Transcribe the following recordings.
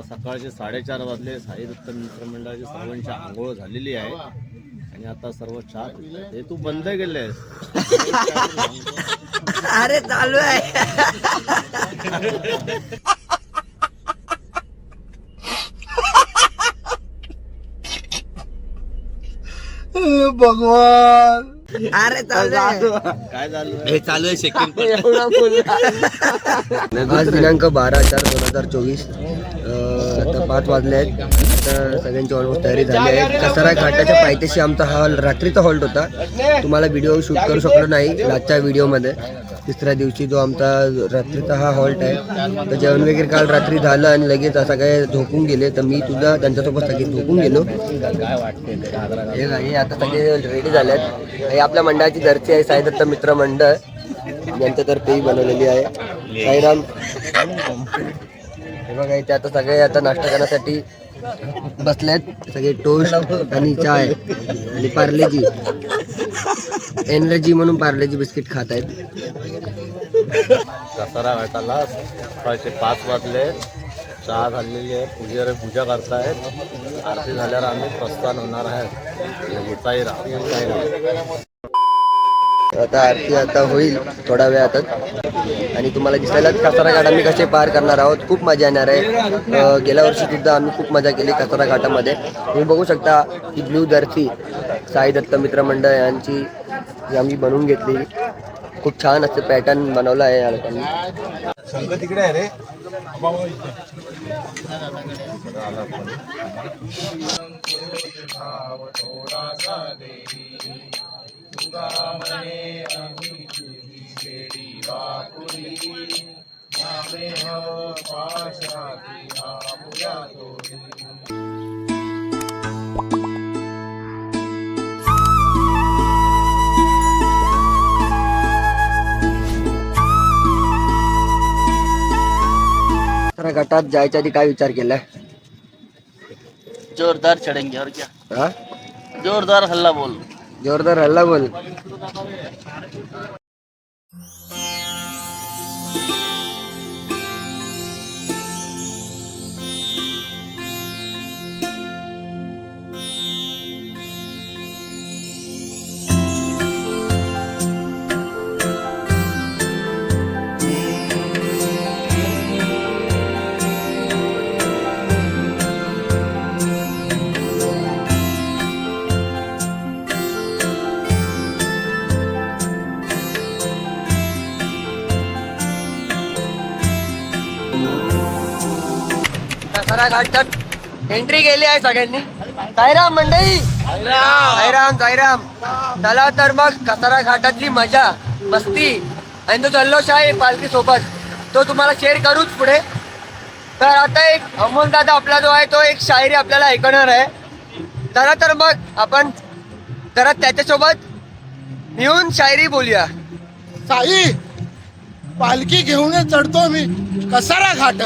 सकाळचे साडेचार वाजले. साई दत्त मित्रमंडळाची सर्वांची आंघोळ झालेली आहे. आणि आता सर्व पितात. हे तू बंद केलेस अरे चालू आहे. भगवान. अरे चालू काय हे चालू आहे सेकंड एवढा बोलला आज दिनांक बारा चार दोन हजार चोवीस आता पाच वाजले आहेत. आता सगळ्यांची ऑलमोस्ट तयारी झाली आहे. कसारा घाटाच्या पायथ्याशी आमचा हा रात्रीचा हॉल्ट होता. तुम्हाला व्हिडिओ शूट करू शकलो नाही आजच्या व्हिडिओमध्ये तिसऱ्या दिवशी जो आमचा रात्रीचा हा हॉल्ट आहे तर जेवण वगैरे काल रात्री झालं आणि लगेच सगळे झोपून गेले तर मी तुझा त्यांच्यासोबत सगळे झोपून गेलो. हे बघा, हे आता सगळे रेडी झाले आहेत हे आपल्या मंडळाची दर्ची आहे साई दत्त मित्र मंडळ. यांच्यातर्फे बनवलेली आहे. साईराम. हे बघा इथे आता सगळे आता नाश्ता करण्यासाठी बसलेत. सगळे टोस्ट आणि चाय आणि पार्लेजी एनर्जी म्हणून पार्लेजी बिस्किट खात आहेत. दसरा घाटाला सकाळचे पाच वाजले चहा झालेली आहे पूजेरे पूजा करतायत आरती झाल्यावर आम्ही प्रस्थान होणार आहे. आता आरती आता होईल थोड्या वेळातच. आणि तुम्हाला दिसायलाच कसारा घाट आम्ही कसे पार करणार आहोत? खूप मजा येणार आहे. गेल्या वर्षी सुद्धा आम्ही खूप मजा केली कसारा घाटामध्ये तुम्ही बघू शकता ही ब्लू दर्शी साई दत्त मित्र मंडळ यांची आम्ही बनवून घेतली. खूप छान असं पॅटर्न बनवलं आहे या लोकांनी. तिकडे आहे रे. घाटात जायच्या आधी काय विचार केलाय? जोरदार चढ़ेंगे और क्या हा? जोरदार हल्ला बोल. जोरदार हल्ला बोल. घाटात एंट्री केली आहे सगळ्यांनी. साईराम मंडळी. साईराम. साईराम चला तर मग कसारा घाटातली मजा मस्ती. आणि तो जल्लोष आहे पालखी सोबत. तो तुम्हाला शेअर करूच पुढे. तर आता एक अमोल दादा आपला जो आहे तो एक शायरी आपल्याला ऐकणार आहे. चला तर मग आपण जरा त्याच्यासोबत मिळून शायरी बोलूया. साई पालखी घेऊन चढतो मी कसारा घाट.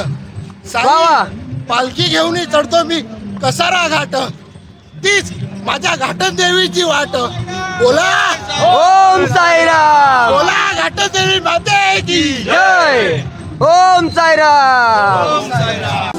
वा. पालखी घेऊन चढतो मी. कसारा घाट. तीच माझ्या घाटन देवीची वाट. बोला. ओम साईराम. बोला घाटन देवी माते की जय ओम साईराम.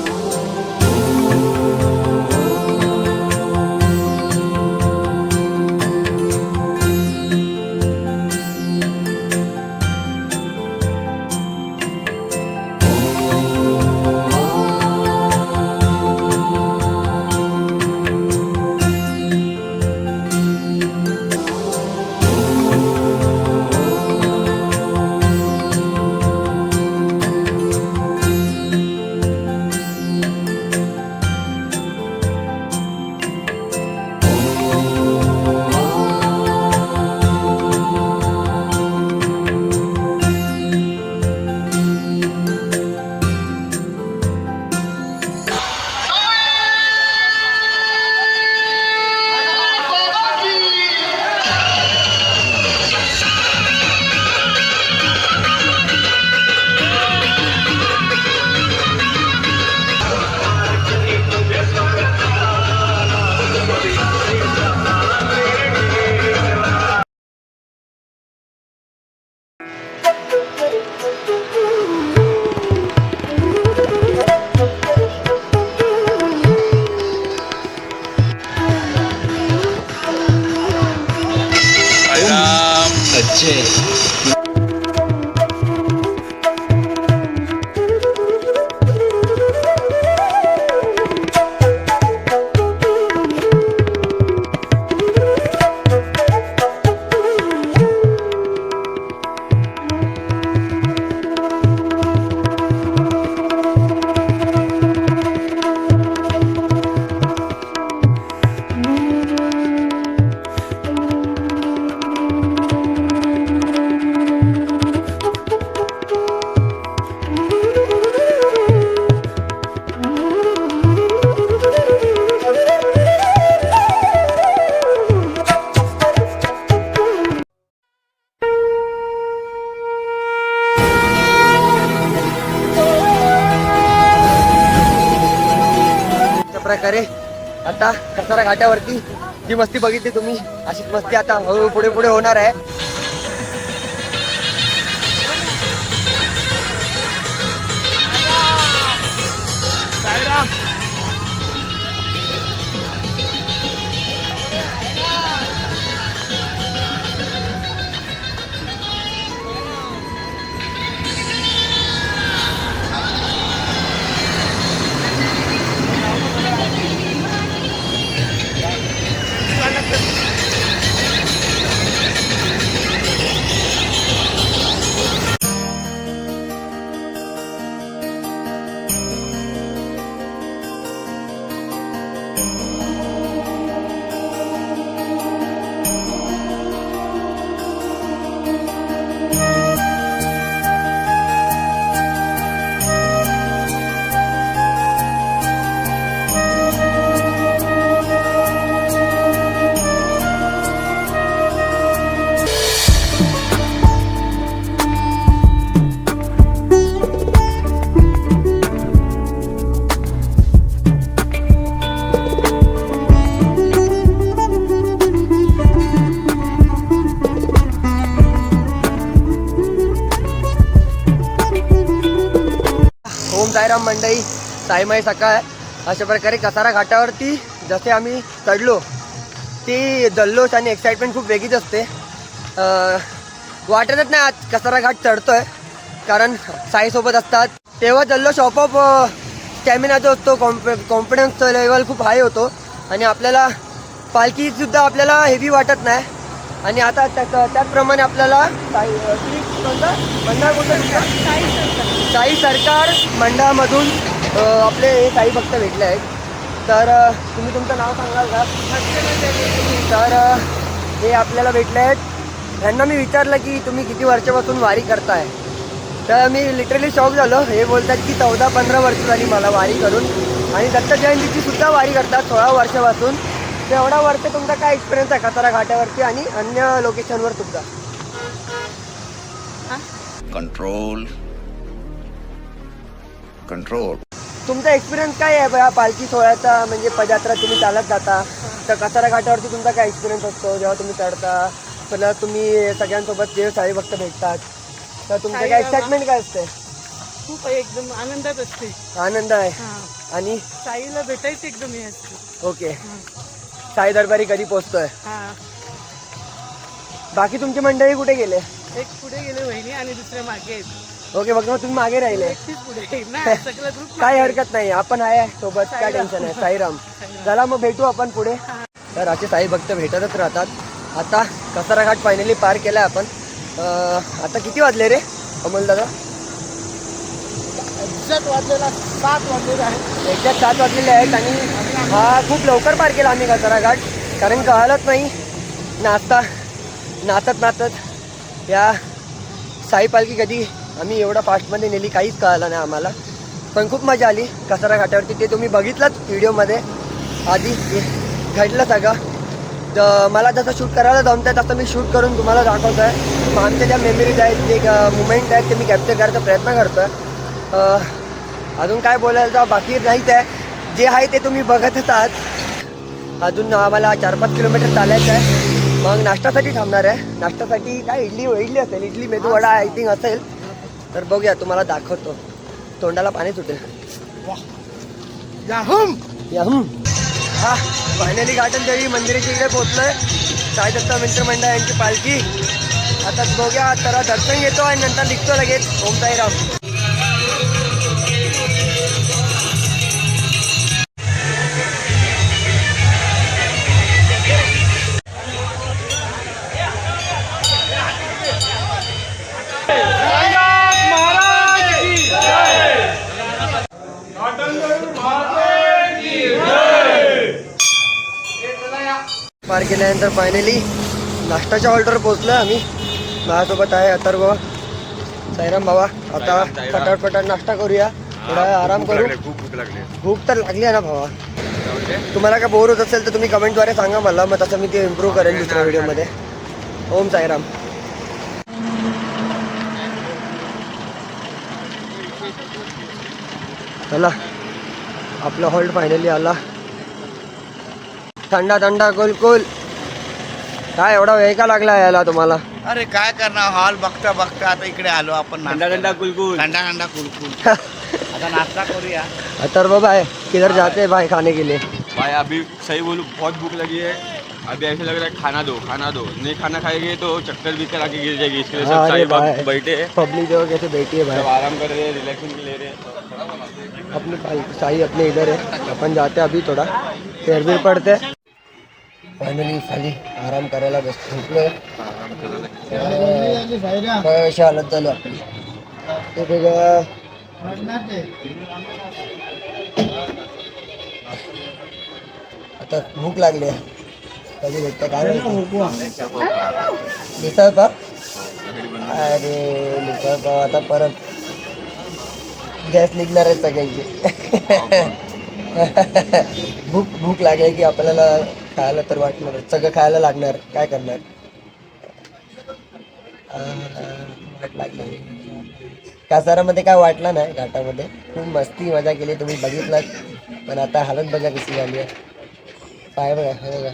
सातारा घाटावरती. जी मस्ती बघितली तुम्ही. अशीच मस्ती आता हळूहळू पुढे पुढे होणार आहे. ओम मंडई साईमाई सकाळ. अशा प्रकारे कसारा घाटावरती जसे आम्ही चढलो ती जल्लोष आणि एक्साइटमेंट खूप वेगळीच असते. वाटतच नाही आज कसारा घाट चढतोय कारण साईसोबत असतात. तेव्हा जल्लोष ऑपऑप स्टॅमिना जो असतो कॉम्प कॉन्फिडन्स लेवल खूप हाय होतो. आणि आपल्याला पालखीसुद्धा आपल्याला हेवी वाटत नाही. आणि आता त्या- त्याचप्रमाणे आपल्याला साई अं, श्री कोणतं? मंडळ कोणतं तुमचं? साई सरकार. मंडळामधून आपले हे साई भक्त भेटले आहेत. तर तुम्ही तुमचं नाव सांगाल का? तर हे आपल्याला भेटले आहेत. ह्यांना मी विचारलं की तुम्ही किती वर्षापासून वारी करताय? तर मी लिटरली शॉक झालो. हे बोलतात की चौदा पंधरा वर्ष झाली मला वारी करून. आणि दत्त जयंतीची सुद्धा वारी करतात सोळा वर्षापासून. तर एवढा वर्ष तुमचा काय एक्सपिरियन्स आहे कसारा घाटावरती आणि अन्य लोकेशनवर तुमचा? control. Control. तुमचा एक्सपिरियन्स काय आहे या पालखी सोहळ्याचा म्हणजे पदयात्रा तुम्ही चालत जाता. तर कसारा घाटावरती तुमचा काय एक्सपिरियन्स असतो? जेव्हा तुम्ही चढता परत तुम्ही सगळ्यांसोबत जे साई भक्त भेटतात. तर तुमचं काय एक्साइटमेंट काय असते? खूप एकदम आनंदात असते. आनंद आहे. हा. आणि? साईला भेटायचं एकदम हे असते. ओके. साई दरबारी कधी पोचतोय? हा. बाकी तुमची मंडळी कुठे गेले? एक पुढे गेले वहिनी आणि दुसरे मागे आहेत. ओके मग मग तुम्ही मागे राहिले. एकटीच पुढे ना सगळं ग्रुप काय हरकत नाही आपण आहे सोबत काय टेन्शन आहे साईराम. चला मग भेटू आपण पुढे. तर असे साई भक्त भेटतच राहतात. आता कसारा घाट फायनली पार केलाय आपण. अं, आता किती वाजले रे? अमोल दादा? एक्झॅक्ट वाजलेला सात वाजलेला आहे. एक्झॅक्ट सात वाजलेले आहेत आणि हा खूप लवकर पार केला आम्ही घसराघाट घाट. कारण कळालंच नाही नाचता नाचत नाचत या साई पालखी कधी आम्ही एवढा फास्टमध्ये नेली काहीच कळालं नाही आम्हाला. पण खूप मजा आली कसरा घाटावरती. ते तुम्ही बघितलंच व्हिडिओमध्ये. आधी घडलं सगळं. तर मला जसं शूट करायला जमतं तसं मी शूट करून तुम्हाला दाखवतो आहे आमच्या ज्या मेमरीज आहेत जे मुमेंट आहेत ते मी कॅप्चर करायचा प्रयत्न करतो आहे अजून काय बोलायचं बाकी नाहीच आहे. जे आहे ते तुम्ही बघतच आहात अजून आम्हाला चार पाच किलोमीटर चालायचं आहे. मग नाश्त्यासाठी थांबणार आहे. नाश्त्यासाठी काय इडली इडली असेल. इडली मेदूवडा आय थिंक असेल. तर बघूया तुम्हाला दाखवतो. तोंडाला पाणी सुटेल. याहुम! हा फायनली घाटन देवी मंदिराच्या इकडे पोहोचलोय. साई दत्त मित्र मंडळ यांची पालखी. आता बघूया तर दर्शन घेतो आणि नंतर निघतो लगेच. ओम साईराम. केल्यानंतर फायनली नाश्ताच्या हॉल्टवर पोहोचलो आम्ही. माझ्यासोबत आहे अथर्व साईराम बाबा. आता पटाट पटाट नाश्ता करूया. थोडा आराम करू. भूक तर लागली आहे ना भावा. तुम्हाला काय बोर होत असेल तर तुम्ही कमेंटद्वारे सांगा मला. मग तसं मी ते इम्प्रूव्ह करेन दुसऱ्या व्हिडिओमध्ये ओम साईराम. चला. आपला हॉल्ट फायनली आला. थंडा थंडा कुल कुल काय एवढा वेळ का लागला यायला तुम्हाला? अरे काय करणार हॉल बघता बघता आता इकडे आलो आपण ठंडा ठंडा कुलकुल थंडा थंडा कुलकुल आता नाश्ता करूया. अथर्व भाई किधर जाते हैं भाई खाने के लिए? भाई अभी सही बोलूँ बहुत भूख लगी है। अभी ऐसे लग रहा है खाना दो खाना दो। नहीं खाना खाएँगे तो चक्कर भी आके गिर जाएगी इसके लिए सब अरे साई भाई। बाग बैठे हैं। पब्लिक देखो कैसे बैठी है सब भाई आराम कर रहे हैं रिलैक्सिंग ले रहे हैं अपनी पाल- साई अपने इधर है अपन जाते हैं अभी थोड़ा पैर भी पड़ते फायनली खाली आराम करायला बस झोपलोय कशी हालत झाली आपली ते वेगळं आता भूक लागली आहे. कधी भेटतं काय मिसळ पाव? अरे मिसळ पाव. आता परत गॅस निघणार आहे सगळ्यांची. भूक भूक लागेल की आपल्याला खायला तर वाटणार. सगळं खायला लागणार. काय करणार? वाट लागली. कासारामध्ये काय वाटलं नाही घाटामध्ये. खूप मस्ती मजा केली. तुम्ही बघितलात पण आता हालत बघा कशी झाली आहे. पाय बघा हे बघा.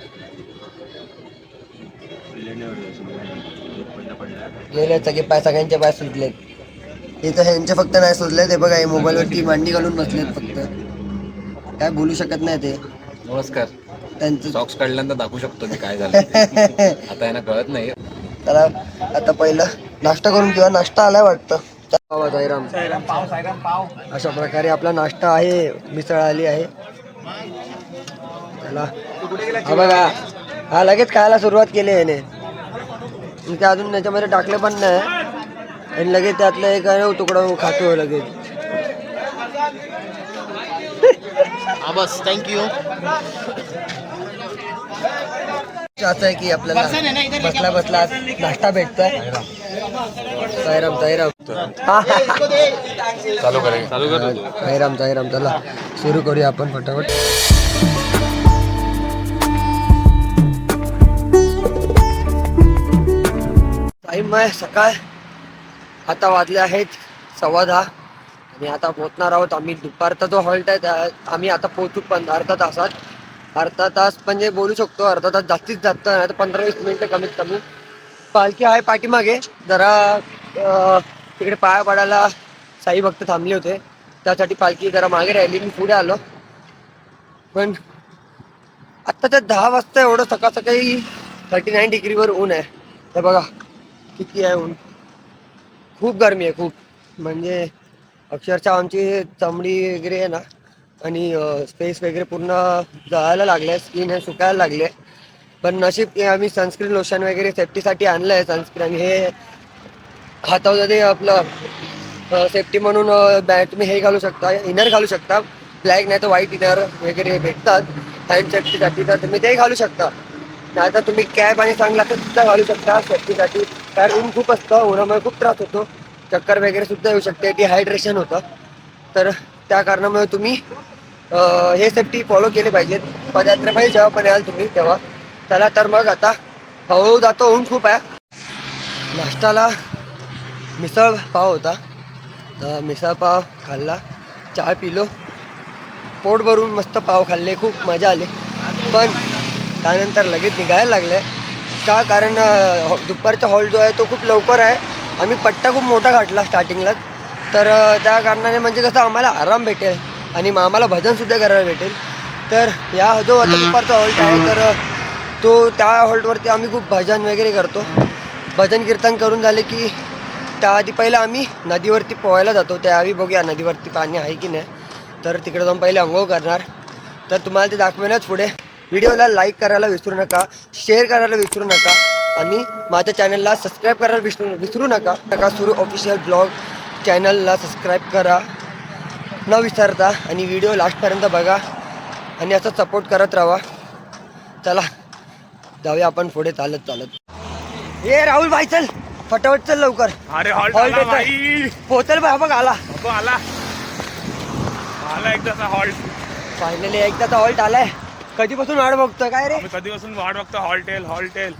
गेले सगळे पाय सगळ्यांचे पाय सुटलेत इथं ह्यांचे फक्त नाही सुचले ते बघा हे मोबाईलवरती मांडी घालून बसलेत फक्त. काय बोलू शकत नाही ते. नमस्कार. त्यांचं. सॉक्स काढल्यानंतर दाखवू शकतो मी काय झालं ते. आता यांना कळत नाही. त्याला आता पहिलं नाश्ता करून किंवा नाश्ता आलाय वाटतं. साईराम अशा प्रकारे आपला नाश्ता आहे मिसळ आली आहे. चला. हा बघा. हा लगेच खायला सुरुवात केली याने. आणि ते अजून त्याच्यामध्ये टाकले पण नाही. आणि लगेच त्यातलं एक आहे तुकडा खातो लगेच. हा बस. थँक्यू असं आहे की आपल्याला बसला बसला नाश्ता भेटतोय. साईराम साईराम हा, हा, हा. चालू करेल चालू कर. साईराम साईराम चला. सुरू करूया आपण फटाफट. टाईम आहे सकाळ. आता वाजले आहेत सव्वा दहा. आणि आता पोहोचणार आहोत. आम्ही दुपारचा जो हॉल्ट आहे त्या आम्ही आता पोहोचू पण अर्धा तासात. अर्धा तास म्हणजे बोलू शकतो अर्धा तास जास्तीत जास्त नाही तर पंधरा वीस मिनिटं कमीत कमी. पालखी आहे पाठीमागे जरा तिकडे पाया पडायला साई भक्त थांबले होते. त्यासाठी पालखी जरा मागे राहिली मी पुढे आलो. पण आत्ताच्या दहा वाजता एवढं सकाळ सकाळी थर्टी नाईन डिग्रीवर ऊन आहे. हे बघा किती आहे ऊन. खूप गरमी आहे खूप. म्हणजे अक्षरशः आमची चमडी वगैरे आहे ना आणि स्पेस वगैरे पूर्ण जळायला लागले स्किन हे सुकायला लागले. पण नशीब की आम्ही सनस्क्रीन लोशन वगैरे सेफ्टीसाठी आणलं आहे सनस्क्रीन हे हातावर ते आपलं सेफ्टी म्हणून बॅ तुम्ही हे घालू शकता इनर घालू शकता. ब्लॅक नाही तर व्हाईट इनर वगैरे भेटतात. हँड सेफ्टीसाठी तर तुम्ही ते घालू शकता. नाही तर तुम्ही कॅब आणि सनग्लासेस सुद्धा घालू शकता सेफ्टीसाठी कारण ऊन खूप असतं उन्हामुळे खूप त्रास होतो. चक्कर वगैरे सुद्धा येऊ शकते डिहायड्रेशन होतं. तर त्या कारणामुळे तुम्ही हे सेफ्टी फॉलो केले पाहिजेत. पदयात्रेमध्ये जेव्हा पण याल तुम्ही तेव्हा. चला तर मग आता हळूहळू जातो ऊन खूप आहे. नाश्ताला मिसळ पाव होता. तर मिसळ पाव खाल्ला चहा पिलो. पोट भरून मस्त पाव खाल्ले खूप मजा आली. पण त्यानंतर लगेच निघायला लागले. का? कारण हॉ- दुपारचा हॉल जो आहे तो खूप लवकर आहे. आम्ही पट्टा खूप मोठा घातला स्टार्टिंगलाच तर त्या कारणाने म्हणजे कसं आम्हाला आराम भेटेल. आणि मग आम्हाला भजनसुद्धा करायला भेटेल. तर या जो आता दुपारचा हॉल्ट आहे तर तो त्या हॉल्टवरती आम्ही खूप भजन वगैरे करतो. भजन कीर्तन करून झाले की त्याआधी पहिलं आम्ही नदीवरती पोहायला जातो. त्यावेळी बघूया नदीवरती पाणी आहे की नाही. तर तिकडे जाऊन पहिले अंघोळ करणार. तर तुम्हाला ते दाखवेनच पुढे. व्हिडिओला लाईक करायला विसरू नका शेअर करायला विसरू नका आणि माझ्या चॅनलला सबस्क्राईब करायला विसरू विसरू नका. नका सुरू ऑफिशियल ब्लॉग चॅनलला सबस्क्राईब करा. न विसरता आणि व्हिडिओ लास्टपर्यंत बघा आणि असं सपोर्ट करत राहा. चला जाऊया आपण पुढे. चालत चालत. ए राहुल भाई चल. फटाफट चल लवकर. अरे हॉल्ट. भाई. पोहोचल बा बघ आला. आला. आला एकदाचा हॉल्ट फायनली एकदा हॉल्ट आलाय. कधीपासून वाट बघतोय? काय रे? कधीपासून वाट बघतो हॉल्ट येईल हॉल्ट येईल